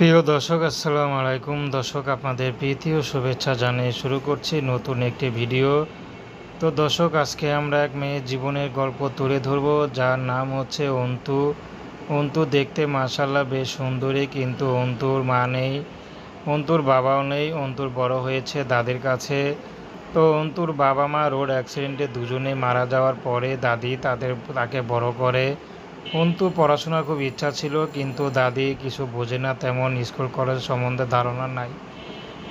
প্রিয় দর্শক, আসসালামু আলাইকুম। দর্শক, আপনাদের প্রীতি ও শুভেচ্ছা জানিয়ে শুরু করছি নতুন একটি ভিডিও। তো দর্শক, আজকে আমরা এক মেয়ের জীবনের গল্প তুলে ধরব, যার নাম হচ্ছে অন্তু। অন্তু দেখতে মাসাল্লাহ বেশ সুন্দরী, কিন্তু অন্তুর মা নেই। অন্তুর বাবাও নেই, অন্তুর বড় হয়েছে দাদির কাছে। তো অন্তুর বাবা মা রোড অ্যাক্সিডেন্টে দুজনে মারা যাওয়ার পরে দাদি তাদের, তাকে বড় করে। অন্তু পড়াশোনার খুব ইচ্ছা ছিল, কিন্তু দাদি কিছু বোঝে না, তেমন স্কুল কলেজ সম্বন্ধে ধারণা নাই।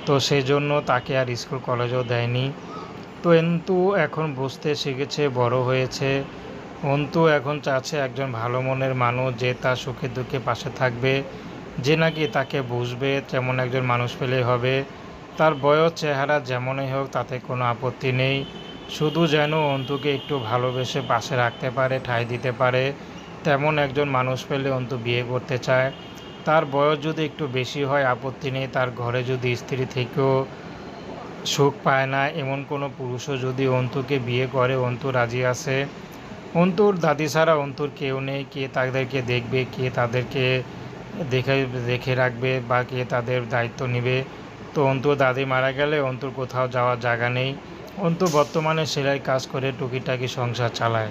তো সেই জন্য তাকে আর স্কুল কলেজও দেয়নি। তো অন্তু এখন বুঝতে শিখেছে, বড় হয়েছে। অন্তু এখন চাচ্ছে একজন ভালো মনের মানুষ যে তার সুখে দুঃখে পাশে থাকবে, যে নাকি তাকে বুঝবে, তেমন একজন মানুষ পেলেই হবে। তার বয়স, চেহারা যেমনই হোক, তাতে কোনো আপত্তি নেই। শুধু যেন অন্তুকে একটু ভালোবেসে পাশে রাখতে পারে, ঠাঁই দিতে পারে তেমন একজন মানুষ পেলে অন্তু বিয়ে করতে চায়। তার বয়স যদি একটু বেশি হয়, আপত্তি নেই। তার ঘরে যদি স্ত্রী থেকেও সুখ পায় না, এমন কোনো পুরুষও যদি অন্তুকে বিয়ে করে, অন্তু রাজি আছে? অন্তুর দাদি ছাড়া অন্তুর কেউ নেই। কে তাদেরকে দেখবে, কে তাদেরকে দেখে দেখে রাখবে বা কে তাদের দায়িত্ব নেবে? তো অন্তুর দাদি মারা গেলে অন্তুর কোথাও যাওয়ার জায়গা নেই। অন্তু বর্তমানে সেলাই কাজ করে টুকিটাকি সংসার চালায়।